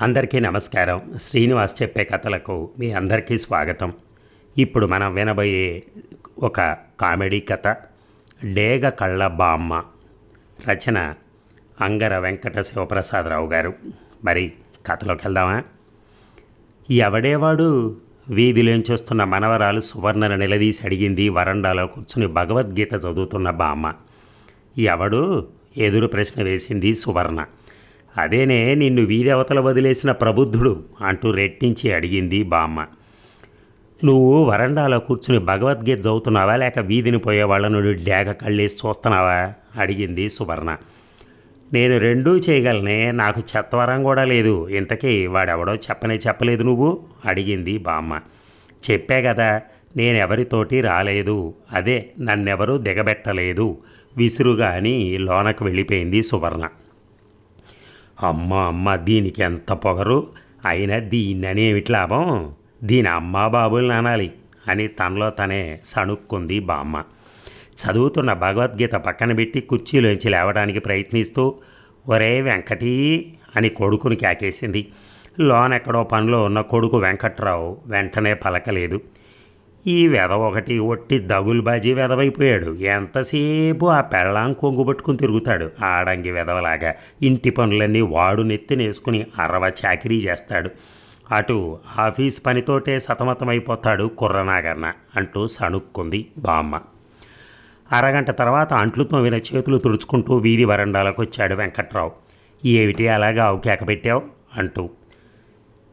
అందరికీ నమస్కారం. శ్రీనివాస్ చెప్పే కథలకు మీ అందరికీ స్వాగతం. ఇప్పుడు మనం వినబోయే ఒక కామెడీ కథ డేగ కళ్ళ బామ్మ రచన అంగర వెంకట శివప్రసాదరావు గారు. మరి కథలోకి వెళ్దామా? ఎవడేవాడు వీధిలోంచి వస్తున్న మనవరాలు సువర్ణను నిలదీసి అడిగింది వరండాలో కూర్చుని భగవద్గీత చదువుతున్న బామ్మ. ఎవడు? ఎదురు ప్రశ్న వేసింది సువర్ణ. అదేనే నిన్ను వీధి అవతల వదిలేసిన ప్రబుద్ధుడు అంటూ రెట్టించి అడిగింది బామ్మ. నువ్వు వరండాలో కూర్చుని భగవద్గీత చదువుతున్నావా లేక వీధిని పోయే వాళ్ళను డ్యాగ కళ్ళేసి చూస్తున్నావా? అడిగింది సువర్ణ. నేను రెండూ చేయగలనే నాకు చెత్తవరం కూడా లేదు. ఇంతకీ వాడెవడో చెప్పనే చెప్పలేదు నువ్వు? అడిగింది బామ్మ. చెప్పే కదా నేనెవరితోటి రాలేదు. అదే నన్నెవరూ దిగబెట్టలేదు. విసురుగా అని లోనకు వెళ్ళిపోయింది సువర్ణ. అమ్మ అమ్మ దీనికి ఎంత పొగరు? అయినా దీన్ననేమిటి లాభం. దీని అమ్మా బాబుల్ని అనాలి అని తనలో తనే సణుక్కుంది బామ్మ. చదువుతున్న భగవద్గీత పక్కన పెట్టి కుర్చీలోంచి లేవడానికి ప్రయత్నిస్తూ ఒరే వెంకటీ అని కొడుకుని కాకేసింది. లోనెక్కడో పనిలో ఉన్న కొడుకు వెంకట్రావు వెంటనే పలకలేదు. ఈ వెధ ఒకటి ఒట్టి దగులుబాజీ వెధవైపోయాడు. ఎంతసేపు ఆ పెళ్ళాం కొంగు పట్టుకుని తిరుగుతాడు. ఆడంగి వెధవలాగా ఇంటి పనులన్నీ వాడు నెత్తినేసుకుని అరవ చాకరీ చేస్తాడు. అటు ఆఫీస్ పనితోటే సతమతమైపోతాడు కుర్రనాగన్న అంటూ సణుక్కుంది బామ్మ. అరగంట తర్వాత అంట్లు తోమిన చేతులు తుడుచుకుంటూ వీధి వరండాలకు వచ్చాడు వెంకట్రావు. ఏమిటి అలాగా ఆవు కేక పెట్టావు? అంటూ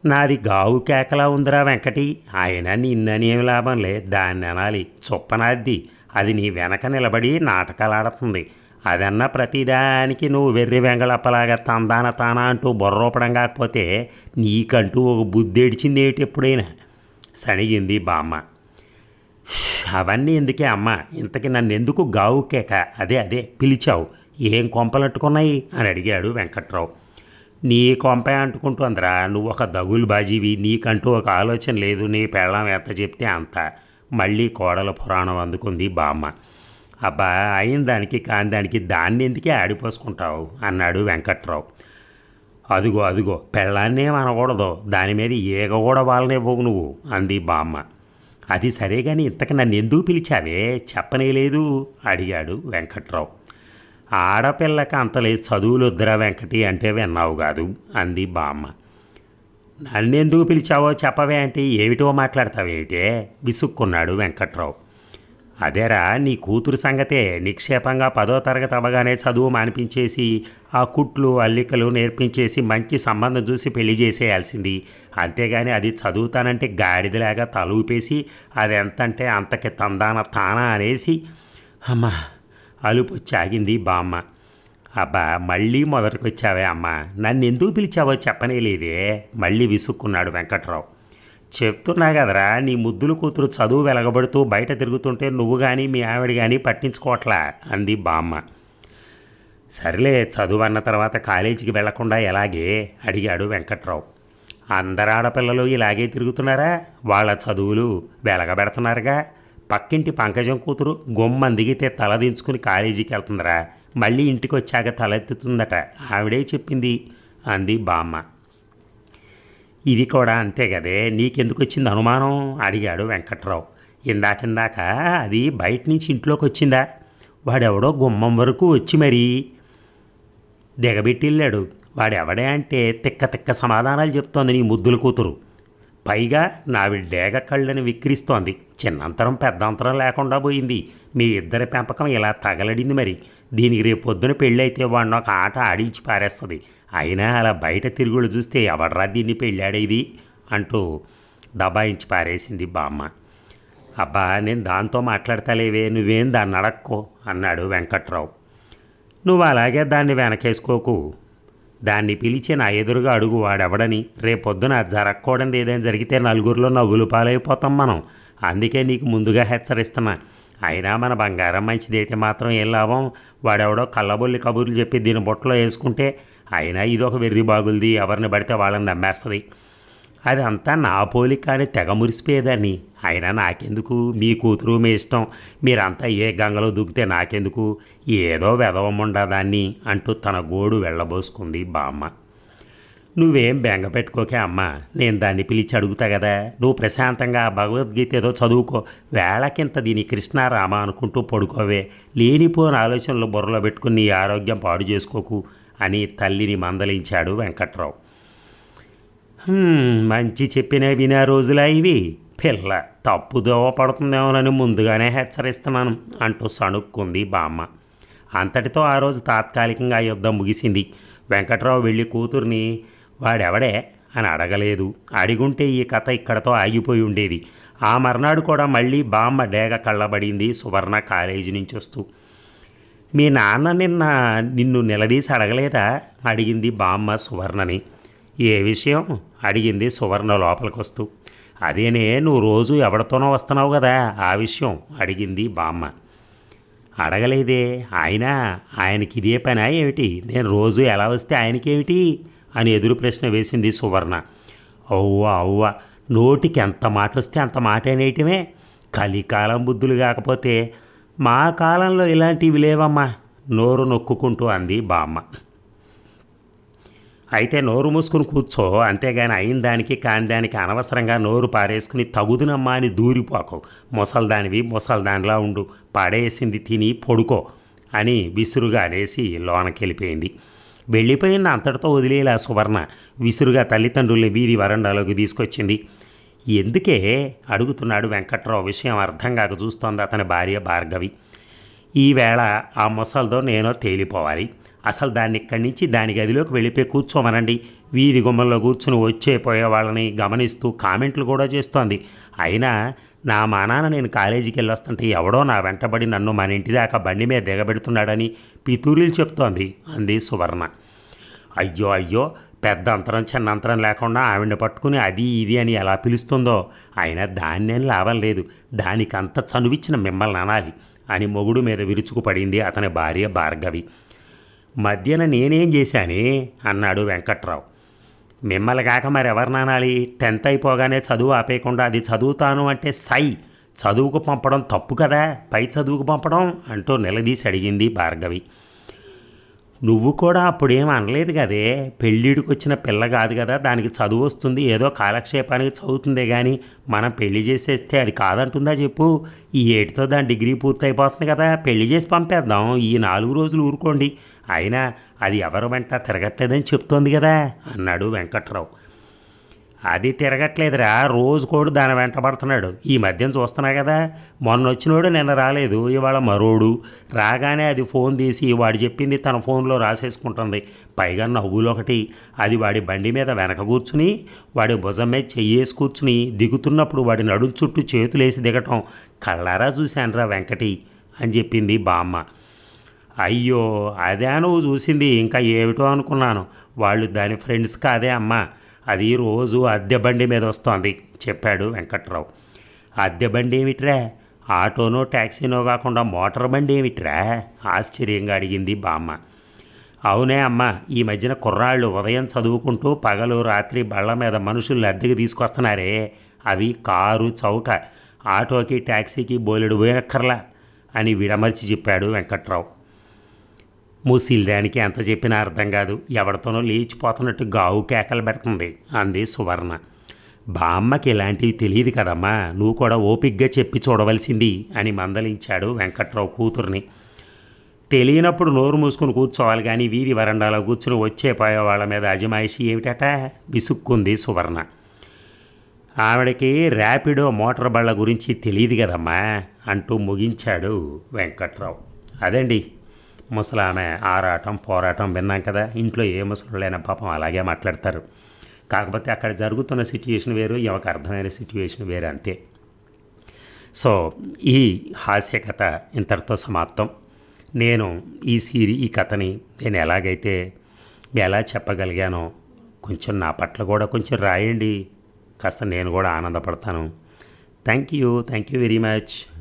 నాది గావు కేకలా ఉందిరా వెంకటి. ఆయన నిన్ననేమి లాభంలే? దాన్ని అనాలి. చొప్పనాద్ది. అది నీ వెనక నిలబడి నాటకాలాడుతుంది. అదన్నా ప్రతిదానికి నువ్వు వెర్రి వెంగళప్పలాగా తందాన తానా అంటూ బొర్రోపడం కాకపోతే నీకంటూ ఒక బుద్ధి ఏడిచింది ఏమిటి ఎప్పుడైనా? సణిగింది బామ్మ. అవన్నీ ఎందుకే అమ్మ? ఇంతకి నన్ను ఎందుకు గావు కేక? అదే అదే పిలిచావు. ఏం కొంపలట్టుకున్నాయి? అని అడిగాడు వెంకట్రావు. నీ కొంపే అందరా నువ్వు ఒక దగులు బాజీవి. నీకంటూ ఒక ఆలోచన లేదు. నీ పెళ్ళం ఎంత చెప్తే అంత. మళ్ళీ కోడల పురాణం అందుకుంది బామ్మ. అబ్బా అయిన దానికి కాని దానికి దాన్ని ఎందుకే ఆడిపోసుకుంటావు? అన్నాడు వెంకట్రావు. అదిగో అదిగో పెళ్ళాన్నే అనకూడదు. దాని మీద ఈగ కూడా వాళ్ళనివ్వవు నువ్వు అంది బామ్మ. అది సరే కానీ ఇంతకు నన్ను ఎందుకు పిలిచావే? చెప్పనే లేదు అడిగాడు వెంకట్రావు. ఆడపిల్లకి అంతలే చదువులు వద్దురా వెంకటి అంటే విన్నావు కాదు అంది బామ్మ. నన్నెందుకు పిలిచావో చెప్పవే అంటే ఏమిటో మాట్లాడతావేమిటే? విసుక్కున్నాడు వెంకట్రావు. అదేరా నీ కూతురు సంగతే. నిక్షేపంగా పదో తరగతి అవ్వగానే చదువు మానిపించేసి ఆ కుట్లు అల్లికలు నేర్పించేసి మంచి సంబంధం చూసి పెళ్ళి చేసేయాల్సింది. అంతేగాని అది చదువుతానంటే గాడిదలాగా తలూపేసి అది ఎంతంటే అంతకి తందాన తానా అనేసి అమ్మా అలుపు వచ్చి ఆగింది బామ్మ. అబ్బా మళ్ళీ మొదటికొచ్చావే అమ్మ. నన్ను ఎందుకు పిలిచావో చెప్పనే లేదే. మళ్ళీ విసుక్కున్నాడు వెంకట్రావు. చెప్తున్నా కదరా నీ ముద్దులు కూతురు చదువు వెలగబడుతూ బయట తిరుగుతుంటే నువ్వు కానీ మీ ఆవిడ కానీ పట్టించుకోవట్లా? అంది బామ్మ. సర్లే చదువు అన్న తర్వాత కాలేజీకి వెళ్ళకుండా ఎలాగే? అడిగాడు వెంకట్రావు. అందరు ఆడపిల్లలు ఇలాగే తిరుగుతున్నారా? వాళ్ళ చదువులు వెలగబెడుతున్నారుగా? పక్కింటి పంకజం కూతురు గుమ్మం దిగితే తల కాలేజీకి వెళ్తుందిరా. మళ్ళీ ఇంటికి వచ్చాక తలెత్తుతుందట ఆవిడే చెప్పింది. అంది బామ్మ. ఇది కూడా అంతే కదే. నీకెందుకు వచ్చింది అనుమానం? అడిగాడు వెంకట్రావు. ఇందాకిందాక అది బయట నుంచి ఇంట్లోకి వచ్చిందా వాడెవడో గుమ్మం వరకు వచ్చి మరీ దిగబెట్టి వెళ్ళాడు. వాడెవడే అంటే తిక్క తిక్క సమాధానాలు చెప్తోంది నీ ముద్దుల కూతురు. పైగా నావిడ డేగ కళ్ళని విక్రిస్తోంది. చిన్నంతరం పెద్దంతరం లేకుండా పోయింది. మీ ఇద్దరి పెంపకం ఇలా తగలడింది మరి. దీనికి రేపు పెళ్ళైతే వాడిని ఒక ఆట ఆడించి పారేస్తుంది. అయినా అలా బయట తిరుగులు చూస్తే ఎవడ్రా దీన్ని పెళ్ళాడేది అంటూ దబాయించి పారేసింది బామ్మ. అబ్బా నేను దాంతో మాట్లాడతలేవే నువ్వేం దాన్ని అడక్కో? అన్నాడు వెంకట్రావు. నువ్వు అలాగే దాన్ని వెనకేసుకోకు. దాన్ని పిలిచి నా ఎదురుగా అడుగు వాడెవడని రేపొద్దున జరగకూడదు ఏదైనా జరిగితే నలుగురిలో నవ్వులు పాలైపోతాం మనం. అందుకే నీకు ముందుగా హెచ్చరిస్తున్నా. అయినా మన బంగారం మంచిదైతే మాత్రం ఏం లాభం? వాడెవడో కళ్ళబొల్లి కబుర్లు చెప్పి దీని బుట్టలో వేసుకుంటే అయినా ఇదొక వెర్రి బాగులది. ఎవరిని పడితే వాళ్ళని నమ్మేస్తుంది. అదంతా నా పోలిక అని తెగ మురిసిపోయేదాన్ని అయినా నాకెందుకు? మీ కూతురు మీ ఇష్టం. మీరంతా ఏ గంగలో దూకితే నాకెందుకు? ఏదో వెదవముండదాన్ని అంటూ తన గోడు వెళ్ళబోసుకుంది బామ్మ. నువ్వేం బెంగ పెట్టుకోకే అమ్మా. నేను దాన్ని పిలిచి అడుగుతా కదా. నువ్వు ప్రశాంతంగా భగవద్గీత ఏదో చదువుకో. వేళకింత దీని కృష్ణారామ అనుకుంటూ పడుకోవే. లేనిపోని ఆలోచనలు బుర్రలో పెట్టుకుని నీ ఆరోగ్యం పాడు చేసుకోకు అని తల్లిని మందలించాడు వెంకట్రావు. మంచి చెప్పినా వినే రోజులా ఇవి. పిల్ల తప్పుదోవ పడుతుందేమోనని ముందుగానే హెచ్చరిస్తున్నాను అంటూ సణుక్కుంది బామ్మ. అంతటితో ఆ రోజు తాత్కాలికంగా యుద్ధం ముగిసింది. వెంకట్రావు వెళ్ళి కూతుర్ని వాడెవడే? అని అడగలేదు. అడిగుంటే ఈ కథ ఇక్కడతో ఆగిపోయి ఉండేది. ఆ మర్నాడు కూడా మళ్ళీ బామ్మ డేగ కళ్ళబడింది సువర్ణ కాలేజీ నుంచి వస్తూ. మీ నాన్న నిన్న నిన్ను నిలదీసి అడగలేదా? అడిగింది బామ్మ సువర్ణని. ఏ విషయం? అడిగింది సువర్ణ లోపలికి వస్తూ అదేనే నువ్వు రోజు ఎవరితోనో వస్తున్నావు కదా ఆ విషయం అడిగింది బామ్మ. అడగలేదే ఆయన ఆయనకి ఇదే పనా ఏమిటి? నేను రోజు ఎలా వస్తే ఆయనకేమిటి? అని ఎదురు ప్రశ్న వేసింది సువర్ణ. అవ్వ అవ్వ నోటికి ఎంత మాట వస్తే అంత మాట అనేయటమే కలికాలం బుద్ధులు కాకపోతే మా కాలంలో ఇలాంటివి లేవమ్మా నోరు నొక్కుకుంటూ అంది బామ్మ. అయితే నోరు మూసుకుని కూర్చో. అంతేగాని అయిన దానికి కాని దానికి అనవసరంగా నోరు పారేసుకుని తగుదునమ్మా అని దూరిపోకు. ముసల్దానివి ముసల్దానిలా ఉండు. పడేసింది తిని పొడుకో అని విసురుగా అనేసి లోనకెళ్ళిపోయింది. వెళ్ళిపోయిన అంతటితో వదిలేలా సువర్ణ. విసురుగా తల్లిదండ్రుల్ని వీధి వరండాలోకి తీసుకొచ్చింది. ఎందుకే? అడుగుతున్నాడు వెంకట్రావు విషయం అర్థం కాక చూస్తోంది అతని భార్య భార్గవి. ఈవేళ ఆ ముసల్దో నేనో తేలిపోవాలి. అసలు దాన్ని ఇక్కడి నుంచి దాని గదిలోకి వెళ్ళిపోయి కూర్చోమనండి. వీధి గుమ్మంలో కూర్చుని వచ్చే పోయే వాళ్ళని గమనిస్తూ కామెంట్లు కూడా చేస్తోంది. అయినా నా మానాన నేను కాలేజీకి వెళ్ళొస్తుంటే ఎవడో నా వెంటబడి నన్ను మన ఇంటి దాకా బండి మీద దిగబెడుతున్నాడని పితూరీలు చెప్తోంది అంది సువర్ణ. అయ్యో అయ్యో పెద్ద అంతరం చిన్న అంతరం లేకుండా ఆవిడ పట్టుకుని అది ఇది అని ఎలా పిలుస్తుందో. అయినా దాన్నేం లాభం లేదు. దానికంత చనువిచ్చిన మిమ్మల్ని అనాలి అని మొగుడు మీద విరుచుకుపడింది అతని భార్య భార్గవి. మధ్యన నేనేం చేశానే? అన్నాడు వెంకట్రావు. మిమ్మల్ని కాక మరి ఎవరినానాలి టెన్త్ అయిపోగానే చదువు ఆపేయకుండా అది చదువుతాను అంటే సై. చదువుకు పంపడం తప్పు కదా? పై చదువుకు పంపడం? అంటూ నిలదీసి అడిగింది భార్గవి. నువ్వు కూడా అప్పుడేం అనలేదు కదే? పెళ్ళిడికి వచ్చిన పిల్ల కాదు కదా? దానికి చదువు వస్తుంది. ఏదో కాలక్షేపానికి చదువుతుందే కానీ మనం పెళ్ళి చేసేస్తే అది కాదంటుందా చెప్పు? ఈ ఏటితో దాని డిగ్రీ పూర్తయిపోతుంది కదా? పెళ్ళి చేసి పంపేద్దాం. ఈ నాలుగు రోజులు ఊరుకోండి. అయినా అది ఎవరు వెంట తిరగట్లేదని చెప్తోంది కదా అన్నాడు వెంకట్రావు. అది తిరగట్లేదురా రోజు కూడా దాని వెంట పడుతున్నాడు. ఈ మధ్యన చూస్తున్నా కదా మొన్న వచ్చినోడు నిన్న రాలేదు ఇవాళ మరోడు. రాగానే అది ఫోన్ తీసి వాడు చెప్పింది తన ఫోన్లో రాసేసుకుంటుంది. పైగా నవ్వులు ఒకటి అది వాడి బండి మీద వెనక కూర్చుని వాడి భుజం మీద చెయ్యేసి కూర్చుని దిగుతున్నప్పుడు వాడి నడుం చుట్టూ చేతులేసి దిగటం. కళ్ళారా చూశానురా వెంకటి అని చెప్పింది బామ్మ. అయ్యో అదే నువ్వు చూసింది. ఇంకా ఏమిటో అనుకున్నాను. వాళ్ళు దాని ఫ్రెండ్స్ కాదే అమ్మా. అది రోజు అద్దె బండి మీద వస్తోంది చెప్పాడు వెంకట్రావు. అద్దె బండి ఏమిట్రా? ఆటోనో ట్యాక్సీనో కాకుండా మోటార్ బండి ఏమిట్రా? ఆశ్చర్యంగా అడిగింది బామ్మ. అవునే అమ్మ ఈ మధ్యన కుర్రాళ్ళు ఉదయం చదువుకుంటూ పగలు రాత్రి బళ్ళ మీద మనుషులు అద్దెకి తీసుకొస్తున్నారే. అవి కారు చౌక. ఆటోకి ట్యాక్సీకి బోలెడు పోయక్కర్లా అని విడమర్చి చెప్పాడు వెంకట్రావు. ముసిల్దానికి ఎంత చెప్పినా అర్థం కాదు. ఎవరితోనో లేచిపోతున్నట్టు గావు కేకలు పెడుతుంది. అంది సువర్ణ. బామ్మకి ఇలాంటివి తెలియదు కదమ్మా. నువ్వు కూడా ఓపిగ్గా చెప్పి చూడవలసింది అని మందలించాడు వెంకట్రావు కూతుర్ని. తెలియనప్పుడు నోరు మూసుకుని కూర్చోవాలి కానీ వీధి వరండాలో కూర్చుని వచ్చే పోయే వాళ్ళ మీద అజమాయిషి ఏమిటట? విసుక్కుంది సువర్ణ. ఆవిడకి ర్యాపిడో మోటార్ బళ్ళ గురించి తెలియదు కదమ్మా అంటూ ముగించాడు వెంకట్రావు. అదండి ముసలామె ఆరాటం పోరాటం విన్నాం కదా. ఇంట్లో ఏ ముసలు లేని పాపం అలాగే మాట్లాడతారు. కాకపోతే అక్కడ జరుగుతున్న సిట్యుయేషన్ వేరు ఎవరికి అర్థమైన సిట్యుయేషన్ వేరు అంతే. సో ఈ హాస్య కథ ఇంతటితో సమాప్తం. నేను ఈ సీరి ఈ కథని నేను ఎలాగైతే ఎలా చెప్పగలిగానో కొంచెం నా పట్ల కూడా కొంచెం రాయండి. కాస్త నేను కూడా ఆనందపడతాను. Thank you thank you very much.